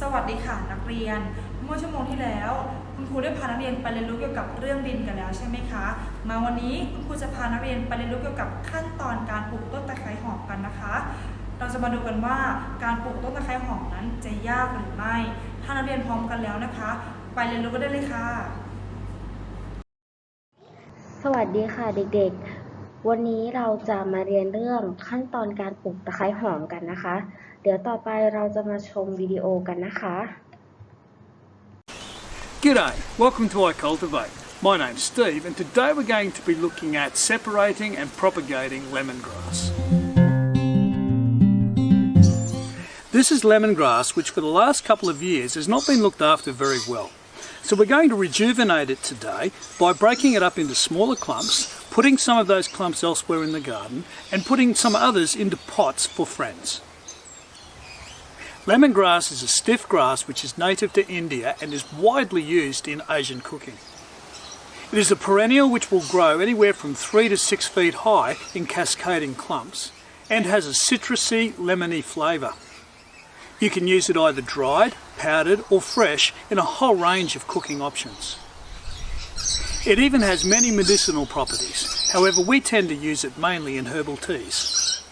สวัสดีค่ะนักเรียน เมื่อชั่วโมงที่แล้ว คุณครูได้พานักเรียนไปเรียนรู้เกี่ยวกับเรื่องดินกันแล้วใช่ไหมคะ มาวันนี้คุณครูจะพานักเรียนไปเรียนรู้เกี่ยวกับขั้นตอนการปลูกต้นตะไคร้หอมกันนะคะ เราจะมาดูกันว่าการปลูกต้นตะไคร้หอมนั้นจะยากหรือไม่ ถ้านักเรียนพร้อมกันแล้วนะคะ ไปเรียนรู้กันได้เลยค่ะ สวัสดีค่ะเด็กๆ วันนี้เราจะมาเรียนเรื่องขั้นตอนการปลูกตะไคร้หอมกันนะคะ เดี๋ยวต่อไปเราจะมาชมวิดีโอกันนะคะ G'day, welcome to iCultivate. My name's Steve and today we're going to be looking at separating and propagating lemongrass. This is lemongrass which for the last couple of years has not been looked after very well. So we're going to rejuvenate it today by breaking it up into smaller clumps, putting some of those clumps elsewhere in the garden and putting some others into pots for friends. Lemongrass is a stiff grass which is native to India and is widely used in Asian cooking. It is a perennial which will grow anywhere from 3 to 6 feet high in cascading clumps and has a citrusy, lemony flavour. You can use it either dried, powdered or fresh in a whole range of cooking options. It even has many medicinal properties, however we tend to use it mainly in herbal teas.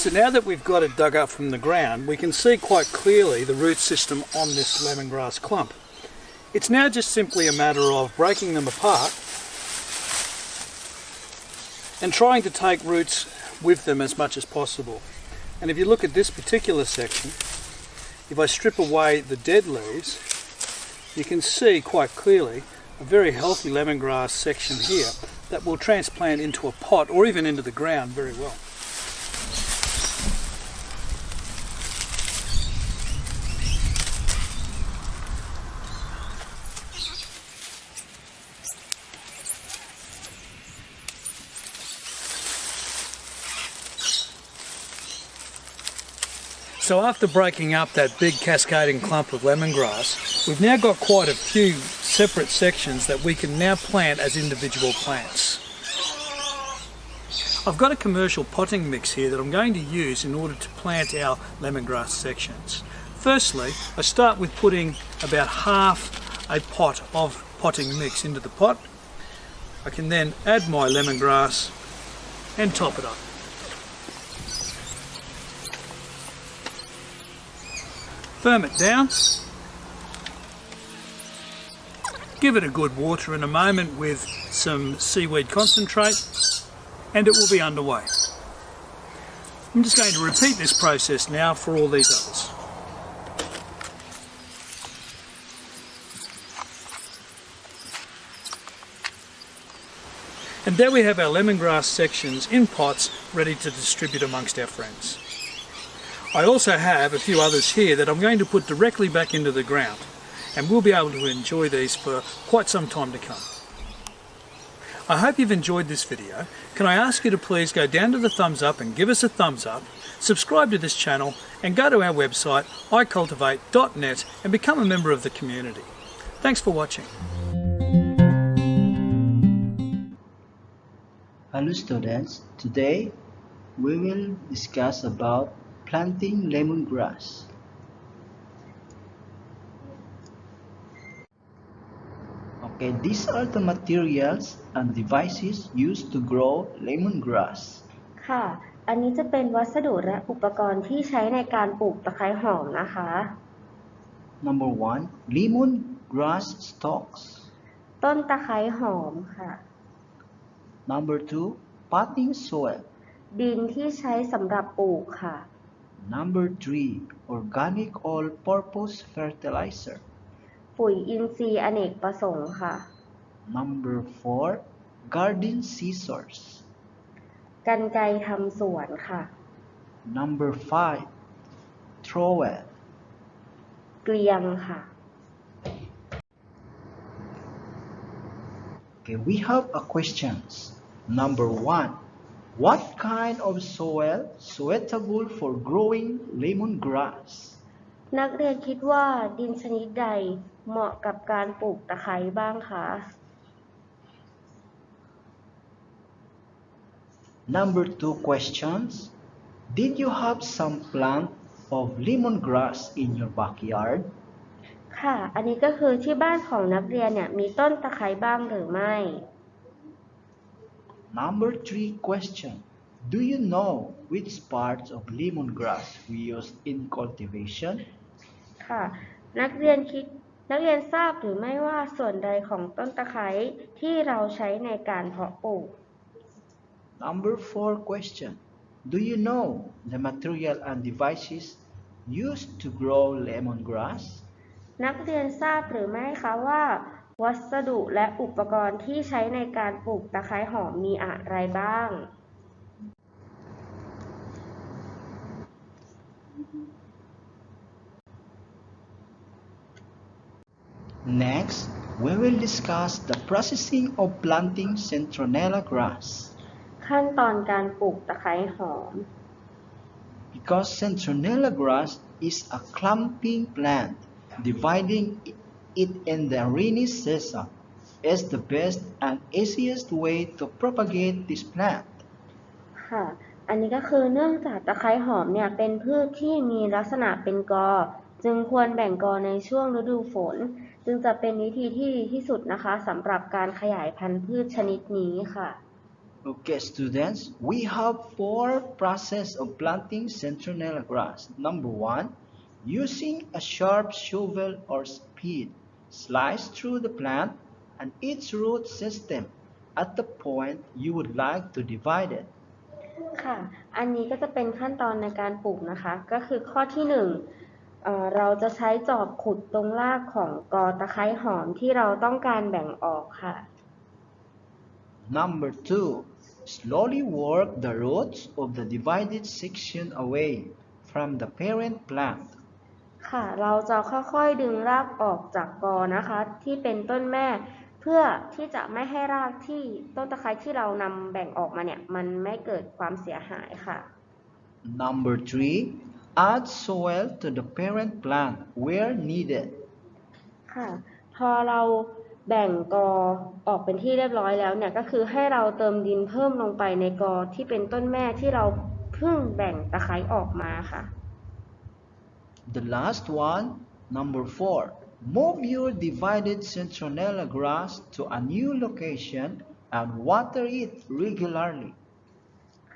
So now that we've got it dug up from the ground, we can see quite clearly the root system on this lemongrass clump. It's now just simply a matter of breaking them apart and trying to take roots with them as much as possible. And if you look at this particular section, if I strip away the dead leaves, you can see quite clearly a very healthy lemongrass section here that will transplant into a pot or even into the ground very well. So after breaking up that big cascading clump of lemongrass, we've now got quite a few separate sections that we can now plant as individual plants. I've got a commercial potting mix here that I'm going to use in order to plant our lemongrass sections. Firstly, I start with putting about half a pot of potting mix into the pot. I can then add my lemongrass and top it up. Firm it down. Give it a good water in a moment with some seaweed concentrate and it will be underway. I'm just going to repeat this process now for all these others. And there we have our lemongrass sections in pots ready to distribute amongst our friends. I also have a few others here that I'm going to put directly back into the ground and we'll be able to enjoy these for quite some time to come. I hope you've enjoyed this video. Can I ask you to please go down to the thumbs up and give us a thumbs up, subscribe to this channel and go to our website icultivate.net and become a member of the community. Thanks for watching. Hello students, today we will discuss about planting lemongrass. Okay, these are the materials and devices used to grow lemongrass. ค่ะ อันนี้จะเป็นวัสดุและอุปกรณ์ที่ใช้ในการปลูกตะไคร้หอมนะคะ Number one, lemongrass stalks. ต้นตะไคร้หอมค่ะ Number two, potting soil. ดินที่ใช้สำหรับปลูกค่ะ Number three, organic all-purpose fertilizer. ปุ๋ยอินทรีย์อเนกประสงค์ค่ะ Number four, garden scissors. กันไกรทำสวนค่ะ Number five, trowel. เกลียงค่ะ Okay, we have a questions. Number one, what kind of soil suitable for growing lemongrass? นักเรียนคิดว่าดินชนิดใด เหมาะกับการปลูกตะไคร้บ้างคะ Number two questions. Did you have some plant of lemongrass in your backyard? ค่ะ อันนี้ก็คือที่บ้านของนักเรียนเนี่ยมีต้นตะไคร้บ้างหรือไม่ Number three question. Do you know which parts of lemongrass we use in cultivation? ค่ะ นักเรียนคิด นักเรียนทราบหรือไม่ว่าส่วนใดของต้นตะไคร้ที่เราใช้ในการเพาะปลูก Number four question. Do you know the material and devices used to grow lemongrass? นักเรียนทราบหรือไม่คะว่า วัสดุและอุปกรณ์ที่ใช้ในการปลูกตะไคร้หอมมีอะไรบ้าง Next, we will discuss the processing of planting centronella grass. ขั้นตอนการปลูกตะไคร้หอม Because centronella grass is a clumping plant, dividing it in the rainy season is the best and easiest way to propagate this plant. ค่ะ อันนี้ก็คือเนื่องจากตะไคร้หอมเนี่ยเป็นพืชที่มีลักษณะเป็นกอ จึงควรแบ่งกอในช่วงฤดูฝน จึงจะเป็นวิธีที่ดีที่สุดนะคะสำหรับการขยายพันธุ์พืชชนิดนี้ค่ะ Okay, students, we have four process of planting centronella grass. Number one, using a sharp shovel or spade, slice through the plant and its root system at the point you would like to divide it. ค่ะ อันนี้ก็จะเป็นขั้นตอนในการปลูกนะคะ ก็คือข้อที่หนึ่งเอ่อเราจะใช้จอบขุดตรงรากของกอตะไคร้หอมที่เราต้องการแบ่งออกค่ะ Number two, slowly work the roots of the divided section away from the parent plant. ค่ะ เราจะค่อยๆดึงรากออกจากกอนะคะ ที่เป็นต้นแม่ เพื่อที่จะไม่ให้รากที่ต้นตะไคร้ที่เรานำแบ่งออกมาเนี่ย มันไม่เกิดความเสียหายค่ะ Number three, add soil to the parent plant where needed. ค่ะ พอเราแบ่งกอออกเป็นที่เรียบร้อยแล้วเนี่ย ก็คือให้เราเติมดินเพิ่มลงไปในกอที่เป็นต้นแม่ที่เราเพิ่งแบ่งตะไคร้ออกมาค่ะ The last one, number four, move your divided centronella grass to a new location and water it regularly.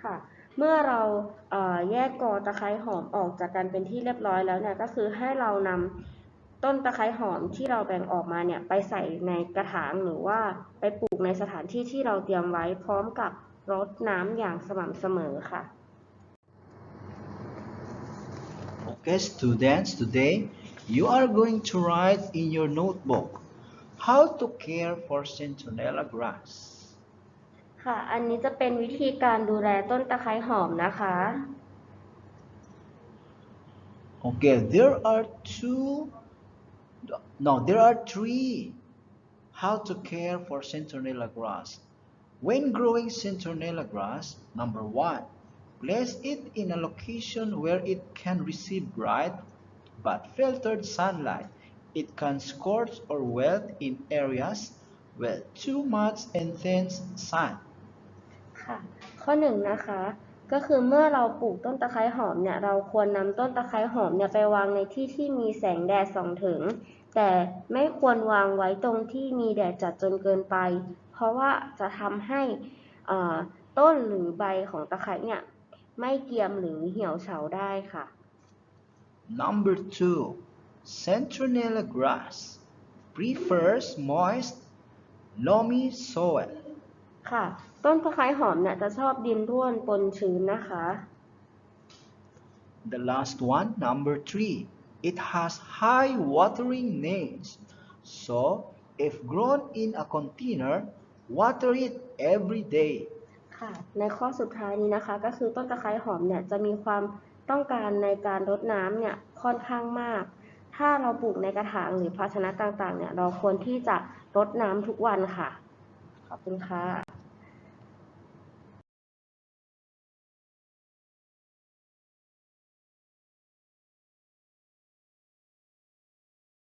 ค่ะ เมื่อเราเแยกกอตะไคร้หอมออกจากกันเป็นที่เรียบร้อยแล้วเนี่ย ก็คือให้เรานำต้นตะไคร้หอมที่เราแบ่งออกมาเนี่ย ไปใส่ในกระถางหรือว่าไปปลูกในสถานที่ที่เราเตรียมไว้พร้อมกับรดน้ำอย่างสม่ำเสมอค่ะ Okay, students, today you are going to write in your notebook how to care for centronella grass. ค่ะ อันนี้จะเป็นวิธีการดูแลต้นตะไคร้หอมนะคะ Okay, there are two, no, there are three how to care for centronella grass. When growing centronella grass, number one, place it in a location where it can receive bright but filtered sunlight. It can scorch or wilt in areas with too much intense sun. ค่ะ ข้อหนึ่งนะคะ ก็คือเมื่อเราปลูกต้นตะไคร้หอมเนี่ย เราควรนำต้นตะไคร้หอมเนี่ยไปวางในที่ที่มีแสงแดดส่องถึง แต่ไม่ควรวางไว้ตรงที่มีแดดจัดจนเกินไป เพราะว่าจะทำให้ต้นหรือใบของตะไคร้เนี่ย ไม่เกรียมหรือเหี่ยวเฉาได้ค่ะ Number two, centronella grass prefers moist, loamy soil. ค่ะ ต้นตะไคร้หอมเนี่ยจะชอบดินร่วนปนชื้นนะคะ The last one, number three, it has high watering needs. So, if grown in a container, water it every day. ค่ะ ในข้อสุดท้ายนี้นะคะ ก็คือต้นตะไคร้หอมเนี่ยจะมีความต้องการในการรดน้ำเนี่ยค่อนข้างมาก ถ้าเราปลูกในกระถางหรือภาชนะต่างๆเนี่ยเราควรที่จะรดน้ำทุกวันค่ะ ขอบคุณค่ะ